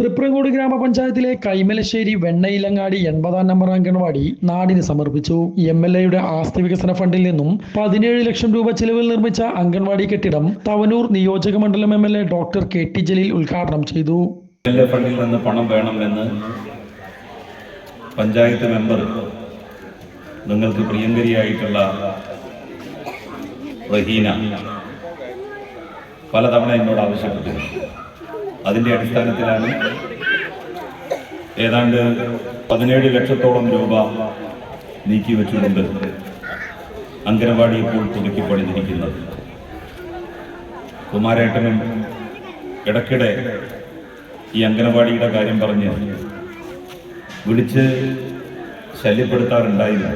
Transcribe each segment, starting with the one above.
തൃപ്രങ്ങോട് ഗ്രാമപഞ്ചായത്തിലെ കൈമലശ്ശേരി വെണ്ണയിലങ്ങാടി എൺപതാം നമ്പർ അംഗൻവാടി നാടിന് സമർപ്പിച്ചു. എം എൽ എയുടെ ആസ്തി വികസന ഫണ്ടിൽ നിന്നും പതിനേഴ് ലക്ഷം രൂപ ചിലവിൽ നിർമ്മിച്ച അംഗൻവാടി കെട്ടിടം തവനൂർ നിയോജക മണ്ഡലം M L A doctor K T Jaleel ഉദ്ഘാടനം ചെയ്തു. ഫണ്ടിൽ നിന്ന് പണം വേണമെന്ന് പഞ്ചായത്ത് മെമ്പർ നിങ്ങൾക്ക് പ്രിയങ്കരിയായിട്ടുള്ള പലതവണ എന്നോട് ആവശ്യപ്പെട്ടു അതിന്റെ അടിസ്ഥാനത്തിലാണ് ഏതാണ്ട് പതിനേഴ് ലക്ഷത്തോളം രൂപ നീക്കി വെച്ചുകൊണ്ട് അങ്കനവാടി ഇപ്പോൾ പുതുക്കി പണിതിരിക്കുന്നത്. കുമാരേട്ടനും ഇടയ്ക്കിടെ ഈ അംഗനവാടിയുടെ കാര്യം പറഞ്ഞ് വിളിച്ച് ശല്യപ്പെടുത്താറുണ്ടായില്ല.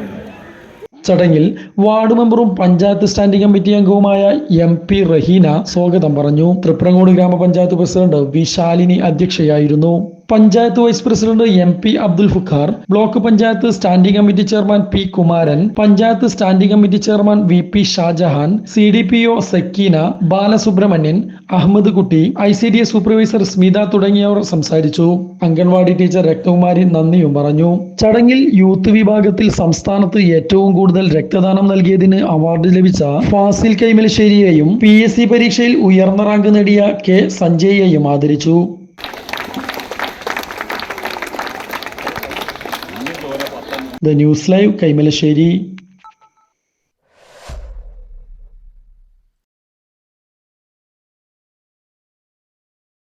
ചടങ്ങിൽ വാർഡ് മെമ്പറും പഞ്ചായത്ത് സ്റ്റാൻഡിംഗ് കമ്മിറ്റി അംഗവുമായ എം പി റഹീന സ്വാഗതം പറഞ്ഞു. തൃപ്രങ്ങോട് ഗ്രാമപഞ്ചായത്ത് president Vishalini അധ്യക്ഷയായിരുന്നു. Panchayat vice president M P Abdul Fukhar block panchayat standing committee chairman P Kumaran panchayat standing committee chairman V P Shajahan C D P O Sakkeena Balasubramanian Ahammed Kutty I C D S supervisor Smitha തുടങ്ങിയവർ സംസാരിച്ചു. Anganwadi teacher രക്തകുമാരി നന്ദിയും പറഞ്ഞു. ചടങ്ങിൽ youth വിഭാഗത്തിൽ സംസ്ഥാനത്ത് ഏറ്റവും കൂടുതൽ രക്തദാനം നൽകിയതിന് അവാർഡ് ലഭിച്ച ഫാസിൽ കൈമലശ്ശേരിയെയും പി എസ് സി പരീക്ഷയിൽ ഉയർന്ന റാങ്ക് നേടിയ കെ സഞ്ജയെയും ആദരിച്ചു. The news live Kaimalassery